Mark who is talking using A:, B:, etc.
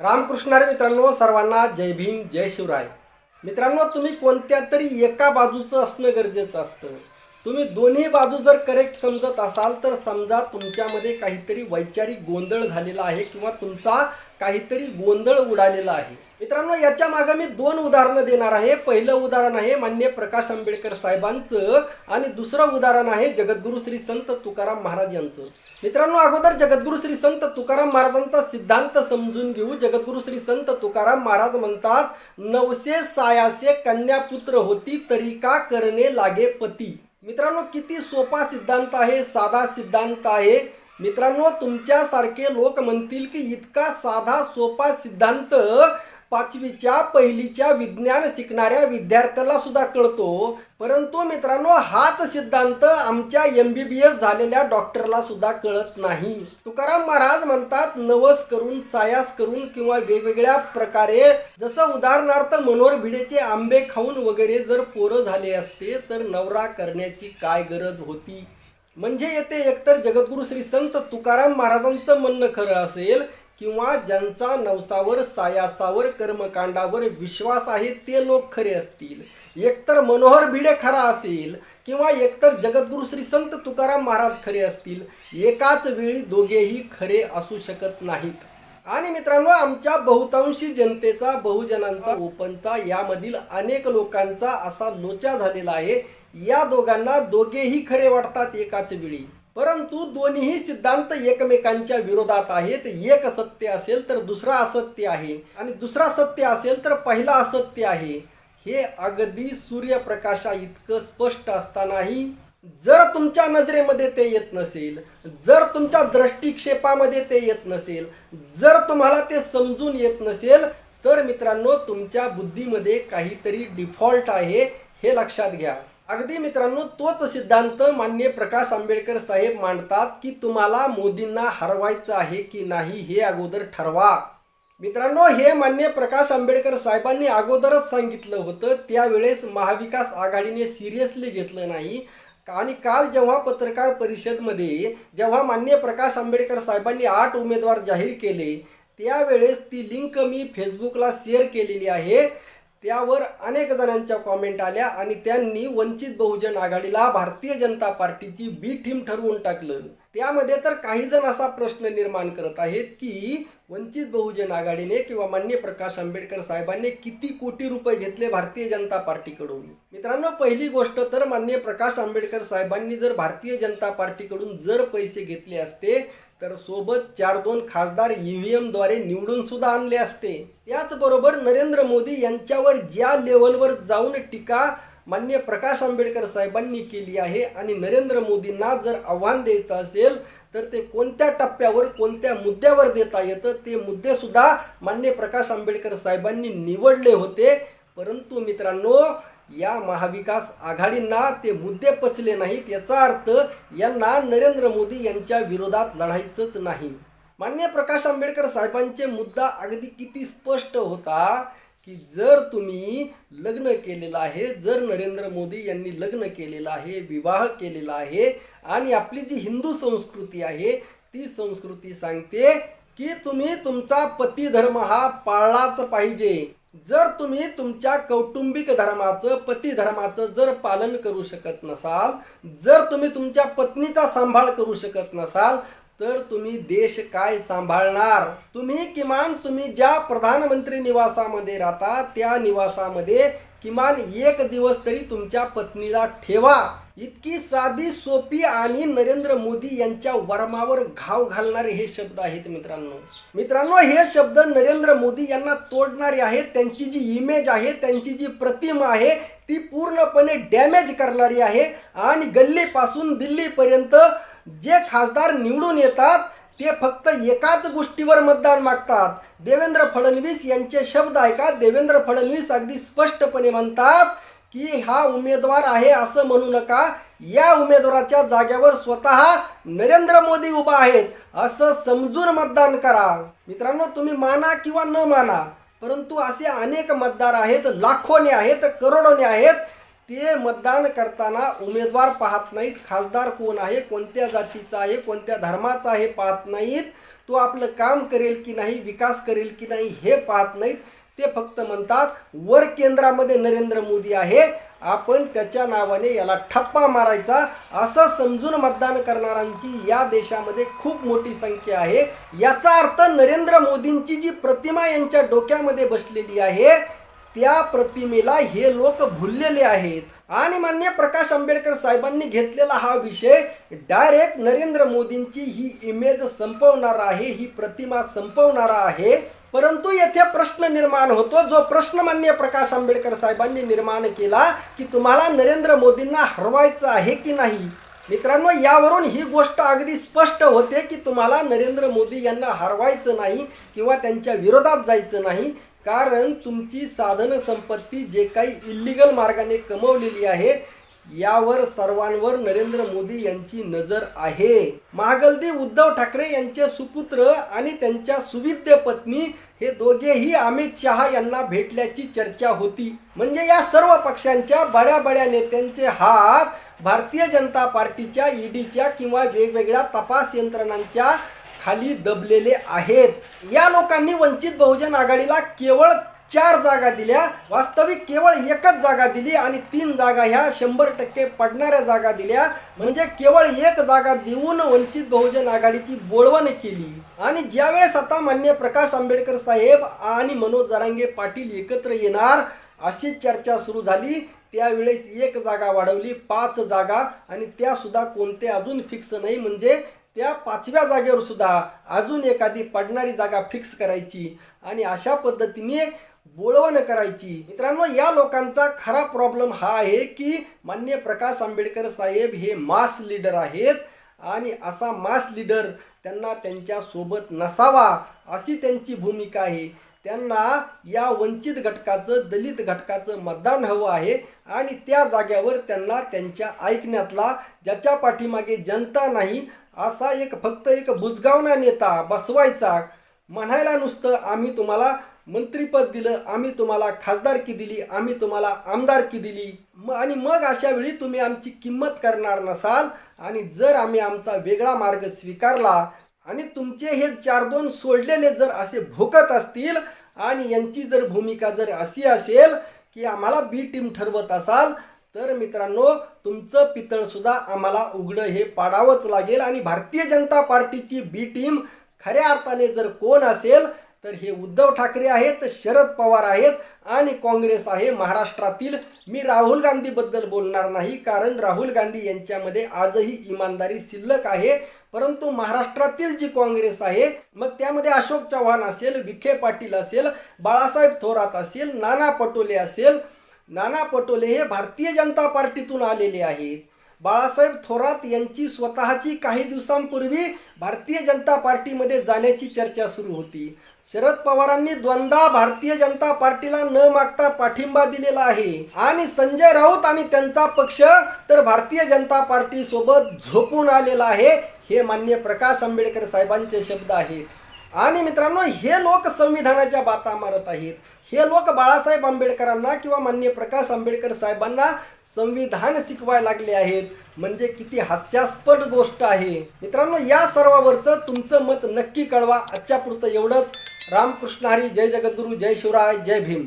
A: रामकृष्णारे मित्रांनो सर्वांना जय भीम जय शिवराय. मित्रांनो तुम्ही कोणत्या तरी एका बाजूचं असणं गरजेचं असतं. तुम्ही दोन्ही बाजू जर करेक्ट समजत असाल तर समजा तुमच्यामध्ये काहीतरी वैचारिक गोंधळ झालेला आहे किंवा तुमचा काहीतरी गोंधळ उडालेला आहे. मित्रांनो याच्या मागे मी दोन उदाहरणं देणार आहे. पहिलं उदाहरण आहे मान्य प्रकाश आंबेडकर साहेबांचं आणि दुसरं उदाहरण आहे जगद्गुरु श्री संत तुकाराम महाराज यांचं. मित्रांनो अगोदर जगद्गुरु श्री संत तुकाराम महाराजांचा सिद्धांत समजून घेऊ. जगद्गुरु श्री संत तुकाराम महाराज म्हणतात नवसे सायासे कन्यापुत्र होती तरी का करणे लागे पती? मित्रांनो किती सोपा सिद्धांत आहे साधा सिद्धांत आहे. मित्रांनो तुमच्यासारखे लोक म्हणतील की इतका साधा सोपा सिद्धांत पाचवीच्या पहिलीच्या विज्ञान शिकणाऱ्या विद्यार्थ्याला सुद्धा कळतो. परंतु मित्रांनो हाच सिद्धांत आमच्या एम बी बी एस झालेल्या डॉक्टरला सुद्धा कळत नाही. तुकाराम महाराज म्हणतात नवस करून सायास करून किंवा वेगवेगळ्या प्रकारे जसं उदाहरणार्थ मनोहर भिडेचे आंबे खाऊन वगैरे जर पोरं झाले असते तर नवरा करण्याची काय गरज होती? म्हणजे येथे एकतर जगद्गुरू श्री संत तुकाराम महाराजांचं म्हणणं खरं असेल किंवा ज्यांचा नवसावर सायासावर कर्मकांडावर विश्वास आहे ते लोक खरे असतील. एकतर मनोहर भिडे खरा असेल किंवा एकतर जगद्गुरु श्री संत तुकाराम महाराज खरे असतील एकाच वेळी दोघेही खरे असू शकत नाहीत. आणि मित्रांनो आमच्या बहुतांशी जनतेचा बहुजनांचा ओपनचा यामधील अनेक लोकांचा असा लोचा झालेला आहे. या दोघांना दोघेही खरे वाटतात एकाच वेळी. परंतु दोन्ही सिद्धांत एकमेकांच्या विरोधात आहेत. एक सत्य असेल तर दुसरा असत्य आहे आणि दुसरा सत्य असेल तर पहिला असत्य आहे. हे अगदी सूर्यप्रकाशा इतकं स्पष्ट असतानाही जर तुमच्या नजरेमध्ये ते येत नसेल जर तुमच्या दृष्टिक्षेपामध्ये ते येत नसेल जर तुम्हाला ते समजून येत नसेल तर मित्रांनो तुमच्या बुद्धीमध्ये काहीतरी डिफॉल्ट आहे हे लक्षात घ्या. अगदी मित्रांनो तोच सिद्धांत मान्य प्रकाश आंबेडकर साहेब मांडतात की तुम्हाला मोदींना हरवायचं आहे की नाही हे अगोदर ठरवा. मित्रांनो हे मान्य प्रकाश आंबेडकर साहेबांनी अगोदरच सांगितलं होतं. त्यावेळेस महाविकास आघाडीने सिरियसली घेतलं नाही. आणि काल जेव्हा पत्रकार परिषदमध्ये जेव्हा मान्य प्रकाश आंबेडकर साहेबांनी आठ उमेदवार जाहीर केले त्यावेळेस ती लिंक मी फेसबुकला शेअर केलेली आहे. त्यावर अनेक जणांच्या कॉमेंट आल्या आणि त्यांनी वंचित बहुजन आघाडीला भारतीय जनता पार्टीची बी टीम ठरवून टाकलं. त्यामध्ये तर काही जण असा प्रश्न निर्माण करत आहेत की वंचित बहुजन आघाडीने किंवा मान्य प्रकाश आंबेडकर साहेबांनी किती कोटी रुपये घेतले भारतीय जनता पार्टीकडून? मित्रांनो पहिली गोष्ट तर मान्य प्रकाश आंबेडकर साहेबांनी जर भारतीय जनता पार्टीकडून जर पैसे घेतले असते तर सोबत चार दोन खासदार ईव्हीएम एमद्वारे निवडून सुद्धा आणले असते. त्याचबरोबर नरेंद्र मोदी यांच्यावर ज्या लेवलवर जाऊन टीका मान्य प्रकाश आंबेडकर साहेबांनी केली आहे आणि नरेंद्र मोदींना जर आव्हान द्यायचं असेल तर ते कोणत्या टप्प्यावर कोणत्या मुद्द्यावर देता येतं ते मुद्देसुद्धा मान्य प्रकाश आंबेडकर साहेबांनी निवडले होते. परंतु मित्रांनो या महाविकास आघाडींना ते मुद्दे पचले नाहीत याचा अर्थ यांना नरेंद्र मोदी यांच्या विरोधात लढायचंच नाही. मान्य प्रकाश आंबेडकर साहेबांचे मुद्दा अगदी किती स्पष्ट होता की जर तुम्ही लग्न केलेलं आहे जर नरेंद्र मोदी यांनी लग्न केलेलं आहे विवाह केलेला आहे आणि आपली जी हिंदू संस्कृती आहे ती संस्कृती सांगते की तुम्ही तुमचा पती धर्म हा पाळलाच पाहिजे. जर तुम्ही तुमच्या कौटुंबिक धर्माचं पती धर्माचं जर पालन करू शकत नसाल जर तुम्ही तुमच्या पत्नीचा सांभाळ करू शकत नसाल तर तुम्ही देश काय सांभाळणार? तुम्ही किमान तुम्ही ज्या प्रधानमंत्री निवासामध्ये राहता त्या निवासामध्ये किमान एक दिवस तरी तुमच्या पत्नीला ठेवा. इतकी साधी सोपी आणि नरेंद्र मोदी यांच्या वर्मावर घाव घालणारे हे शब्द आहेत मित्रांनो. मित्रांनो हे शब्द नरेंद्र मोदी यांना तोडणारे आहेत त्यांची जी इमेज आहे त्यांची जी प्रतिमा आहे ती पूर्णपणे डॅमेज करणारी आहे. आणि गल्लीपासून दिल्लीपर्यंत जे खासदार निवडून येतात ते फक्त एकाच गोष्टीवर मतदान मागतात. देवेंद्र फडणवीस यांचे शब्द ऐका. देवेंद्र फडणवीस अगदी स्पष्टपणे म्हणतात की हा उमेदवार आहे असं म्हणू नका. या उमेदवाराच्या जागेवर स्वतः नरेंद्र मोदी उभा आहेत असं समजून मतदान करा. मित्रांनो तुम्ही माना किंवा न माना परंतु असे अनेक मतदार आहेत लाखोने आहेत करोडोने आहेत ते मतदान करताना उमेदवार पाहत नाहीत. खासदार कोण आहे कोणत्या जातीचा आहे कोणत्या धर्माचा आहे पाहत नाहीत. तो आपलं काम करेल की नाही विकास करेल की नाही हे पाहत नाहीत. ते फक्त म्हणतात वर केंद्रामध्ये नरेंद्र मोदी आहे. आपण त्याच्या नावाने याला ठप्पा मारायचा. असं समजून मतदान करणाऱ्यांची या देशामध्ये खूप मोठी संख्या आहे. याचा अर्थ नरेंद्र मोदींची जी प्रतिमा यांच्या डोक्यामध्ये बसलेली आहे त्या प्रतिमेला हे लोक भुललेले आहेत. आणि मान्य प्रकाश आंबेडकर साहेबांनी घेतलेला हा विषय डायरेक्ट नरेंद्र मोदींची ही इमेज संपवणारा आहे ही प्रतिमा संपवणारा आहे. परंतु येथे प्रश्न निर्माण होतो जो प्रश्न मान्य प्रकाश आंबेडकर साहेबांनी निर्माण केला की तुम्हाला नरेंद्र मोदींना हरवायचं आहे की नाही? मित्रांनो यावरून ही गोष्ट अगदी स्पष्ट होते की तुम्हाला नरेंद्र मोदी यांना हरवायचं नाही किंवा त्यांच्या विरोधात जायचं नाही. कारण तुमची साधन संपत्ती जे काही इल्लिगल मार्गाने कमवलेली आहे यावर सर्वांवर नरेंद्र मोदी यांची नजर आहे. महागल्दी उद्धव ठाकरे यांचे सुपुत्र आणि त्यांच्या सुविद्य पत्नी हे दोघेही अमित शहा यांना भेटल्याची चर्चा होती. म्हणजे या सर्व पक्षांच्या बड्या बड्या नेत्यांचे हात भारतीय जनता पार्टीच्या ईडीच्या किंवा वेगवेगळ्या तपास यंत्रणांच्या खाली दबलेले आहेत. या लोकांनी वंचित बहुजन आघाडीला केवळ चार जागा दिल्या. वास्तविक केवळ एकच जागा दिली आणि तीन जागा ह्या शंभर टक्के पडणाऱ्या जागा दिल्या. म्हणजे केवळ एक जागा देऊन वंचित बहुजन आघाडीची बोळवण केली. आणि ज्यावेळेस आता मान्य प्रकाश आंबेडकर साहेब आणि मनोज जरांगे पाटील एकत्र येणार अशी चर्चा सुरू झाली. त्यावेळेस एक जागा वाढवली पाच जागा. आणि त्या सुद्धा कोणते अजून फिक्स नाही. म्हणजे त्या पाचव्या जागेवर सुद्धा अजून एखादी पडणारी जागा फिक्स करायची आणि अशा पद्धतीने बोळवण करायची. मित्रांनो या लोकांचा खरा प्रॉब्लेम हा आहे की मान्य प्रकाश आंबेडकर साहेब हे मास लीडर आहेत आणि असा मास लीडर त्यांना त्यांच्यासोबत नसावा अशी त्यांची भूमिका आहे. त्यांना या वंचित घटकाचं दलित घटकाचं मतदान हवं आहे आणि त्या जाग्यावर त्यांना त्यांच्या ऐकण्यातला ज्याच्या पाठीमागे जनता नाही असा एक फक्त एक बुजगावना नेता बसवायचा म्हणायला नुसतं आम्ही तुम्हाला मंत्रीपद दिलं आम्ही तुम्हाला खासदारकी दिली आम्ही तुम्हाला आमदारकी दिली. म आणि मग अशा वेळी तुम्ही आमची किंमत करणार नसाल आणि जर आम्ही आमचा वेगळा मार्ग स्वीकारला आणि तुमचे हे चार दोन सोडलेले जर असे भोकत असतील आणि यांची जर भूमिका जर अशी असेल की आम्हाला बी टीम ठरवत असाल तर मित्रांनो तुमचं पितळसुद्धा आम्हाला उघडं हे पाडावंच लागेल आणि भारतीय जनता पार्टीची बी टीम खऱ्या अर्थाने जर कोण असेल तर हे उद्धव ठाकरे आहेत शरद पवार आहेत आणि काँग्रेस आहे महाराष्ट्रातील. मी राहुल गांधीबद्दल बोलणार नाही कारण राहुल गांधी यांच्यामध्ये आजही इमानदारी शिल्लक आहे. परंतु महाराष्ट्रातील जी काँग्रेस आहे मग त्यामध्ये अशोक चव्हाण असेल विखे पाटील असेल बाळासाहेब थोरात असेल नाना पटोले असेल नाना पटोले हे भारतीय जनता पार्टीतून आलेले आहेत. बाळासाहेब थोरात यांची स्वतःची काही दिवसांपूर्वी भारतीय जनता पार्टीमध्ये जाण्याची चर्चा सुरू होती. शरद पवारांनी द्वंदा भारतीय जनता पार्टीला न मागता पाठिंबा दिलेला आहे. आणि संजय राऊत आणि त्यांचा पक्ष तर भारतीय जनता पार्टी सोबत झोपून आलेला आहे. हे मान्य प्रकाश आंबेडकर साहेबांचे शब्द आहेत. आणि मित्रांनो हे लोक संविधानाच्या बाता मारत आहेत. हे लोक बाळासाहेब आंबेडकरांना किंवा मान्य प्रकाश आंबेडकर साहेबांना संविधान शिकवायला लागले आहेत. म्हणजे किती हास्यास्पद गोष्ट आहे. मित्रांनो या सर्वावरचं तुमचं मत नक्की कळवा. आजच्या पुरतं एवढंच. रामकृष्ण हरी जय जगद्गुरू जय शिवराय जय भीम.